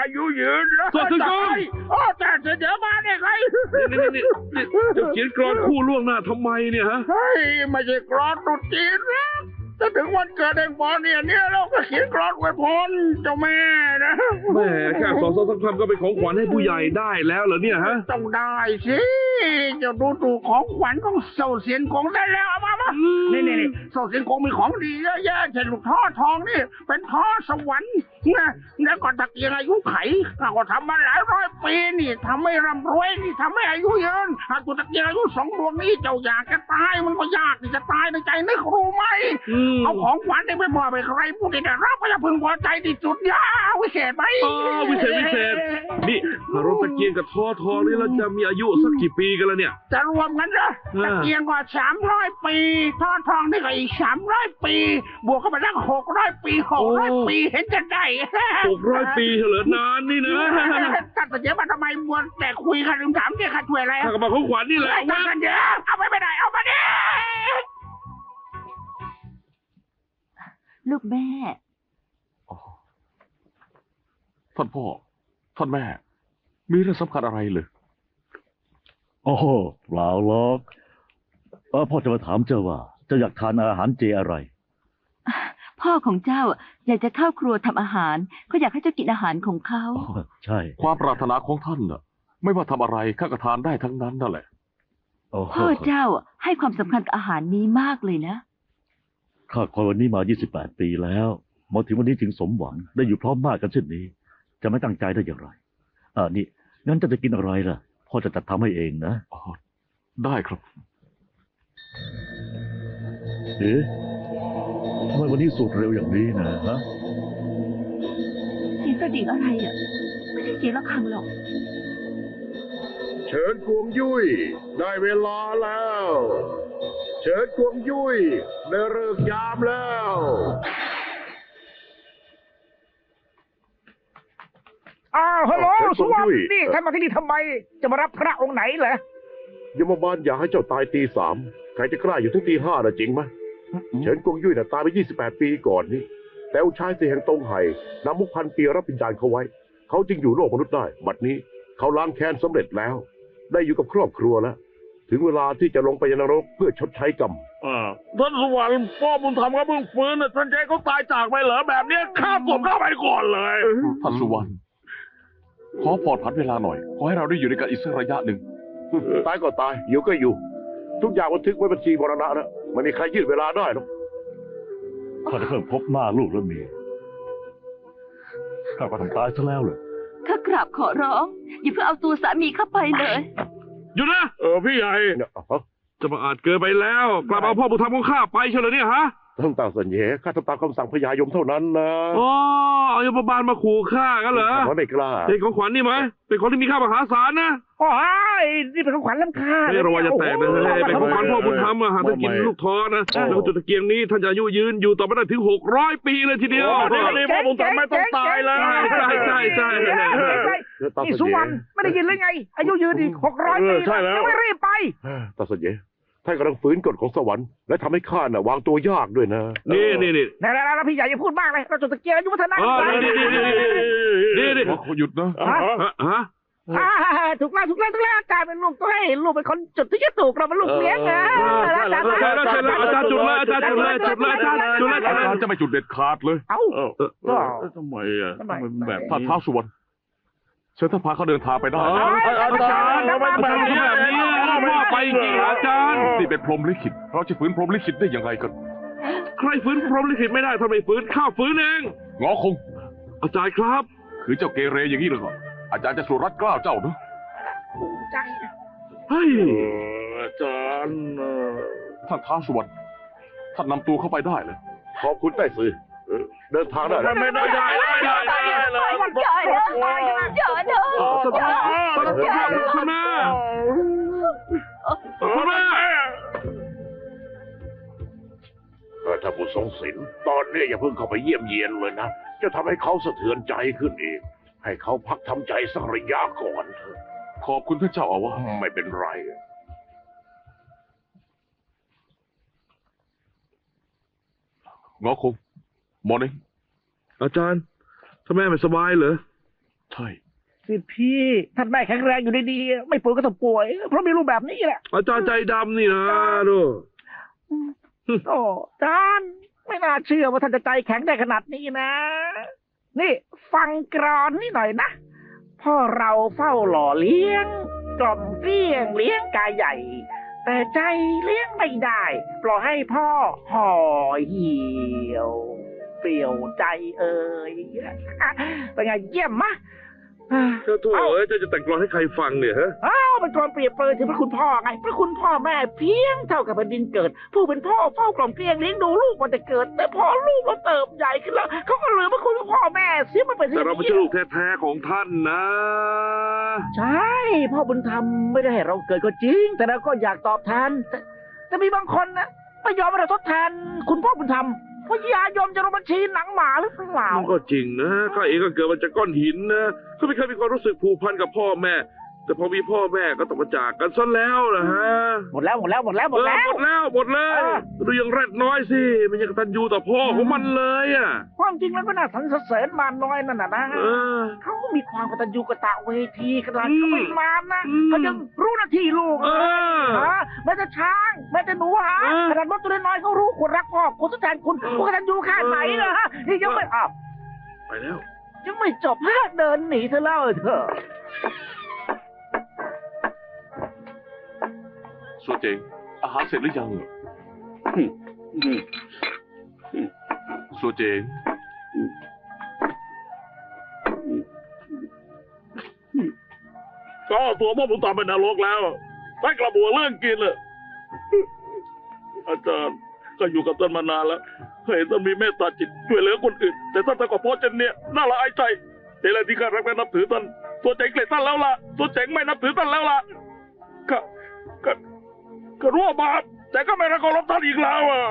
อายุยืนแล้วสวัสดีครับจะไปโอ้แต่เสนอมาเนี่ยไงนี่นี่นี่นี่จะเขียนกรอนคู่ล่วงหน้าทำไมเนี่ยฮะเฮ้ยไม่ใช่กรอนตรุษจีนนะจะถึงวันเกิดแห่งปอเนี่ยเนี่ยเราก็เขียนกรอนอวยพรเจ้าแม่นะแหม่แค่สองสองสามคำก็เป็นของขวัญให้ผู้ใหญ่ได้แล้วเหรอเนี่ยฮะต้องได้สิ เจะดูถูกของขวัญของเสาเสียนกงได้แล้วเอามามานี่นี่นี่โซเซียนคงมีของดีเยอะแยะเช่นลูกท่อทองนี่ เป็นท่อสวรรค์นะแล้วก็ตะเกียงอายุไขก็ทำมาหลายร้อยปีนี่ทำให้ร่ำรวยนี่ทำให้อายุยืนหากตัวตะเกียงอายุสองดวงนี้เจ้าอยากจะตายมันก็ยากที่จะตายในใจนึกรู้ไหมอืมเอาของขวัญนี่ไปมอบให้ใครผู้ที่ได้รับก็จะพึงพอใจที่สุดยา วิเศษไหมอ๋อวิเศษวิเศษ นี่ถ้ารถตะเกียงกับท่อทองนี่เราจะมีอายุสักกี่ปีกันแล้วเนี่ย จะรวมกันเหรออ่าตะเกียงกว่าสามร้อยปีท่อทองนี่ก็อีกสามร้อยปี บวกเข้าไปตั้งหกร้อยปีหกร้อยปีเห็นจะได้หกร้อยปีเฉลินานนี่นะตัดสัญญามาทำไมมัวแต่คุยกันลืมถามเนี่ยข้าช่วยอะไรถ้ากับมาของขวัญนี่แหละไอ้ตัดสัญญาเอาไปไม่ได้เอามาดิลูกแม่ ท่านพ่อ ท่านแม่ มีเรื่องสำคัญอะไรเลยโอ้โหเปล่าหรอกเออพ่อจะมาถามเจ้าว่าเจ้าอยากทานอาหารเจอะไร พ่อของเจ้าอยากจะเข้าครัวทำอาหารเขาอยากให้เจ้ากินอาหารของเขา อ๋อใช่ความปรารถนาของท่านน่ะ ไม่ว่าทำอะไรข้าก็ทานได้ทั้งนั้นนั่นแหละ โอ้โหพ่อเจ้าให้ความสำคัญกับอาหารนี้มากเลยนะ ข้าคอยวันนี้มา 28 ปีแล้ว มาถึงวันนี้จึงสมหวังได้อยู่พร้อมหน้ากันเช่นนี้ จะไม่ตั้งใจได้อย่างไรอ่านี่งั้นเจะจะกินอะไรล่ะพ่อจะจัดทำให้เองนะอ๋อได้ครับเอ๊ะทำไมวันนี้สูตรเร็วอย่างนี้นะฮะเสียงกระดิ่งอะไรอะไม่ใช่เสียงระฆังหรอก เชิญกวงยุ้ยได้เวลาแล้ว เชิญกวงยุ้ยได้เลิกยามแล้ว อ้าวฮัลโหลเชิญสุวรรณคุณยุ้ยนี่ท่านมาที่นี่ทำไม จะมารับพระองค์ไหนเหรอยมบาลอยากให้เจ้าตายตีสามใครจะกล้าอยู่ถึงตีห้านะจริงไหมเฉินกวงยุ่ยน่ะตายไปยี่สิบแปดปีก่อนนี่แต่องค์ชายเสียแห่งตงไห่นำมุกพันปีรับวิญญาณเขาไว้ เขาจึงอยู่โลกมนุษย์ได้ บัดนี้เขาล้างแค้นสำเร็จแล้ว ได้อยู่กับครอบครัวแล้ว ถึงเวลาที่จะลงไปยังนรกเพื่อชดใช้กรรมท่านสวรรค์พ่อบุญธรรมก็เพิ่งฟื้นน่ะท่านใจเขาตายจากไปเหรอแบบเนี้ยข้าศพเข้าไปก่อนเลย ท่านสุวรรณ ขอผ่อนผันเวลาหน่อย ขอให้เราได้อยู่ด้วยกันอีกสักระยะหนึ่ง ตายก็ตายอยู่ก็อยู่ ทุกอย่างบันทึกไว้บัญชีมรณะนะไม่มีใครยืดเวลาได้หรอกข้าจะเพิ่งพบหน้าลูกแล้วเมียข้าก็ทำตายซะแล้วเลยข้ากราบขอร้อง อย่าเพิ่งเอาตัวสามีเข้าไปเลยหยุดนะ เออพี่ใหญ่เนี่ยเอาจะมาอาจเกินไปแล้ว กลับเอาพ่อบุญธรรมของข้าไปเฉลยเนี่ยฮะ ต้องตามสัญญาข้าทำตามคำสั่งพญายมเท่านั้นนะอ๋อเอายมบาลมาขู่ข้ากันเหรอแต่ว่าไม่กล้าเป็นของขวัญนี่ไหมเป็นของที่มีค่ามหาศาลนะโอ้ยนี่เป็นของขวัญล้ำค่าไม่ระวังจะแตกนะเฮ้ยเป็นของขวัญพ่อบุญธรรมอะหากท่านกินลูกท้อนะแล้วก็จุดตะเกียงนี้ท่านจะอายุยืนอยู่ต่อไปได้ถึงหกร้อยปีเลยทีเดียวโอ้นี่นี่พ่อบุญธรรมไม่ต้องตายเลยใช่ใช่ใช่ใช่นี่สุวรรณไม่ได้ยินเลยไง อายุยืนอีกหกร้อยปีเออใช่แล้วยังไม่รีบไปตาสัญญา ท่านกำลังฝืนกฎของสวรรค์และทำให้ข้าน่ะวางตัวยากด้วยนะนี่นี่นี่แล้วแล้วแล้วพี่ใหญ่อย่าพูดมากเลย เราจดตะเกียงอายุวัฒนะอ๋อนี่นี่นี่นี่นี่ขอขอหยุดนะฮะฮะอ่าถูกแล้วถูกแล้วถูกแล้วกลายเป็นลูกตัวให้ลูกเป็นคนจุดที่จะถูกเราเป็นลูกเลี้ยงนะใช่แล้วใช่แล้วใช่แล้วอาจารย์จุดเลยอาจารย์จุดเลยจุดเลยอาจารย์จุดเลยอาจารย์จะไม่จุดเด็ดขาดเลย เอ้าก็ทำไมอะทำไมแบบท่านท้าวสุวรรณเชิญท่านพาเขาเดินทางไปได้อาจารย์ทำไมแบบนี้ แบบนี้พ่อไปจริงอาจารย์นี่เป็นพรหมลิขิตเราจะฝืนพรหมลิขิตได้อย่างไรกันใครฝืนพรหมลิขิตไม่ได้ทำไมฝืนข้าฝืนเองงอคง อาจารย์ครับ คือเจ้าเกเรอย่างนี้เลยเหรออาจารย์จะสุรัดเกล้าวเจ้าเนอะภูมิใจนะเฮ้ยอาจารย์ท่านท้าวสุวรรณท่านนำตัวเข้าไปได้เลยขอบคุณใต้สื่อเออเดินทางได้แล้วไม่ได้ได้ได้ได้เลย อย่านะอย่านะ สภาพสภาพ คุณแม่คุณแม่เออถ้าผู้ทรงศีลตอนนี้อย่าเพิ่งเข้าไปเยี่ยมเยียนเลยนะ จะทำให้เขาสะเทือนใจขึ้นอีกให้เขาพักทำใจสักระยะก่อนเถอะขอบคุณท่านเจ้าอาวาสไม่เป็นไร งอคงหมอนี่อาจารย์ถ้าแม่ไม่สบายเหรอ ใช่ สิพี่ท่านแม่แข็งแรงอยู่ดีๆไม่ป่วยก็ต้องป่วย เพราะมีลูกแบบนี้แหละอาจารย์ใจดำนี่นะดูโอ้จานไม่น่าเชื่อว่าท่านจะใจแข็งได้ขนาดนี้นะ นี่ฟังกรอนนี่หน่อยนะ พ่อเราเฝ้าหล่อเลี้ยง กล่อมเกลี้ยงเลี้ยงกายใหญ่ แต่ใจเลี้ยงไม่ได้ปล่อยให้พ่อห่อเหี่ยว เปลี่ยวใจเอ่ยเป็นไงเยี่ยมมะอ่า เจ้าโถ่เอ้ยเจ้าจะแต่งกลอนให้ใครฟังเนี่ยฮะอ้าวเป็นกรอนเปรียบเปรยถึงพระคุณพ่อไง พระคุณพ่อแม่เพียงเท่ากับแผ่นดินเกิด ผู้เป็นพ่อเฝ้ากล่อมเกลียงเลี้ยงดูลูกมันจะเกิด แต่พอลูกเราเติบใหญ่ขึ้นแล้วเขาก็ลืมพระคุณพ่อแม่เสียมันเป็นแต่เราไม่ใช่ลูกแท้ๆของท่านนะ ใช่พ่อบุญธรรมไม่ได้ให้เราเกิดก็จริง แต่เราก็อยากตอบแทนแต่แต่มีบางคนนะไม่ยอมให้เราทดแทนคุณพ่อบุญธรรม เพรายายอมจะลงบัญชีหนังหมาหรือเปล่า มันก็จริงนะข้าเองก็เกิดมาจากก้อนหินนะก็ไม่เคยมีความรู้สึกผูกพันกับพ่อแม่ แต่พอมีพ่อแม่ก็ต้องมาจากกันซะแล้วนะฮะหมดแล้วหมดแล้วหมดแล้วหมดเออแล้วหมดแล้วหมดแล้วเออดูอย่างแรดน้อยสิมันยังกตันยูต่อพ่อของมันเลยอะความจริงแล้วก็น่าสรรเสริญมารน้อยนั่นน่ะนะเออเขามีความกตัญญูกตะเวทีขนาดอืมเขาเป็นมารนะอืมเขายังรู้หน้าที่ลูกเอนะอฮะแม้แต่ช้างแม้แต่หนูหาเออขนาดมดตัวน้อยๆเขารู้คุณรักพ่อคุณทดแทนคุณเออคุณกตัญญูแค่ไหนนะฮะนี่ยังไม่อ้าวไปแล้วยังไม่จบฮะเดินหนีเธอเล่าเถอะ ส่วนเจงอาหารเสร็จหรือยังส่วนเจงก็ตัวพ่อผมตามไปนรกแล้วท่านกระบัวเรื่องกินเลยอาจารย์ก็อยู่กับท่านมานานแล้วเคยเห็นท่านมีเมตตาจิตช่วยเหลือคนอื่น แต่ท่านทำกับพ่อเจนเนี่ยน่าละอายใจเห็นอะไรที่ข้ารักและนับถือท่านตัวเจ๋งเกลียดท่านแล้วล่ะตัวเจ๋งไม่นับถือท่านแล้วล่ะก็ ก็ก็รู้ว่าบาปแต่ก็ไม่รักเคารพท่านอีกแล้วอะ